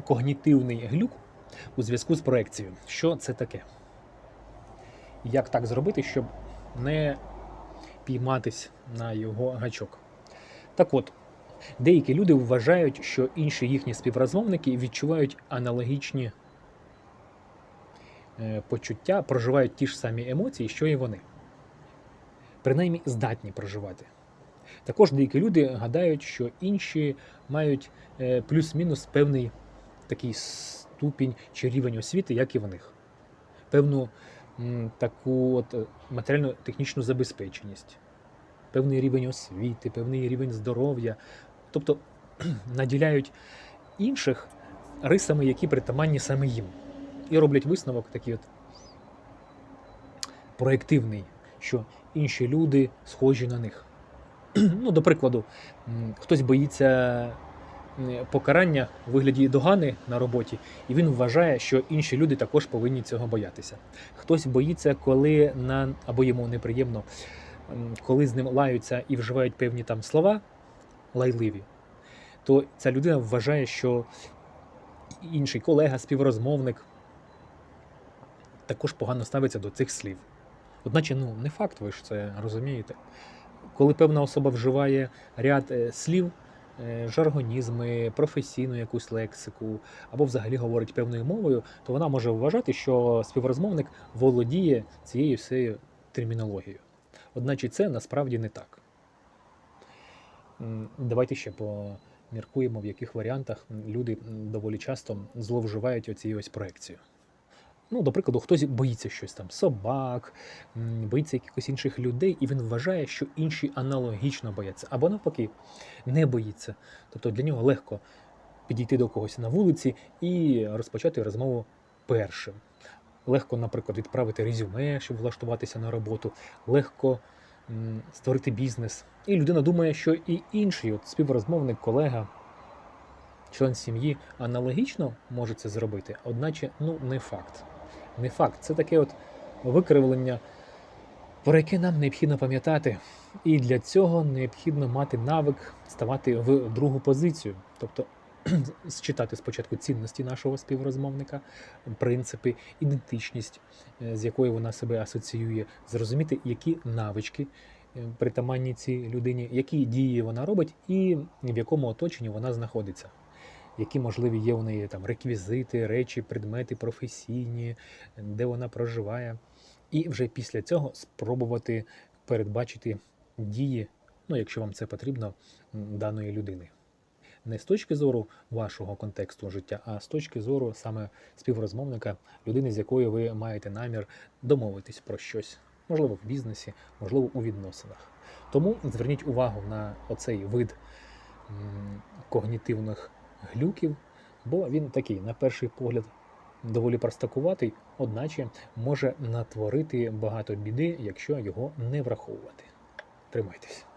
когнітивний глюк у зв'язку з проекцією. Що це таке? Як так зробити, щоб не пійматись на його гачок? Так от, деякі люди вважають, що інші їхні співрозмовники відчувають аналогічні е, почуття, проживають ті ж самі емоції, що і вони. Принаймні здатні проживати. Також деякі люди гадають, що інші мають е, плюс-мінус певний такий ступінь чи рівень освіти, як і в них. Певну таку от е, матеріально-технічну забезпеченість, певний рівень освіти, певний рівень здоров'я. Тобто наділяють інших рисами, які притаманні саме їм. І роблять висновок такий от проєктивний, що інші люди схожі на них. Ну, до прикладу, хтось боїться покарання у вигляді догани на роботі, і він вважає, що інші люди також повинні цього боятися. Хтось боїться, коли на або йому неприємно, коли з ним лаються і вживають певні там слова лайливі, то ця людина вважає, що інший колега, співрозмовник також погано ставиться до цих слів. Одначе, ну, не факт, ви ж це розумієте. Коли певна особа вживає ряд е, слів, е, жаргонізми, професійну якусь лексику, або взагалі говорить певною мовою, то вона може вважати, що співрозмовник володіє цією всією термінологією. Одначе це насправді не так. Давайте ще поміркуємо, в яких варіантах люди доволі часто зловживають оцією ось проекцією. Ну, до прикладу, хтось боїться щось там собак, боїться якихось інших людей, і він вважає, що інші аналогічно бояться, або навпаки, не боїться. Тобто для нього легко підійти до когось на вулиці і розпочати розмову першим. Легко, наприклад, відправити резюме, щоб влаштуватися на роботу, легко м, створити бізнес. І людина думає, що і інший от, співрозмовник, колега, член сім'ї аналогічно може це зробити, одначе ну, не факт. Не факт. Це таке от викривлення, про яке нам необхідно пам'ятати. І для цього необхідно мати навик ставати в другу позицію. Тобто считати спочатку цінності нашого співрозмовника, принципи, ідентичність, е, з якою вона себе асоціює, зрозуміти, які навички е, притаманні цій людині, які дії вона робить і в якому оточенні вона знаходиться. Які можливі є у неї там реквізити, речі, предмети професійні, де вона проживає, і вже після цього спробувати передбачити дії, ну якщо вам це потрібно, даної людини. Не з точки зору вашого контексту життя, а з точки зору саме співрозмовника, людини, з якою ви маєте намір домовитись про щось, можливо, в бізнесі, можливо, у відносинах. Тому зверніть увагу на оцей вид когнітивних глюків, бо він такий, на перший погляд, доволі простакуватий, одначе може натворити багато біди, якщо його не враховувати. Тримайтесь.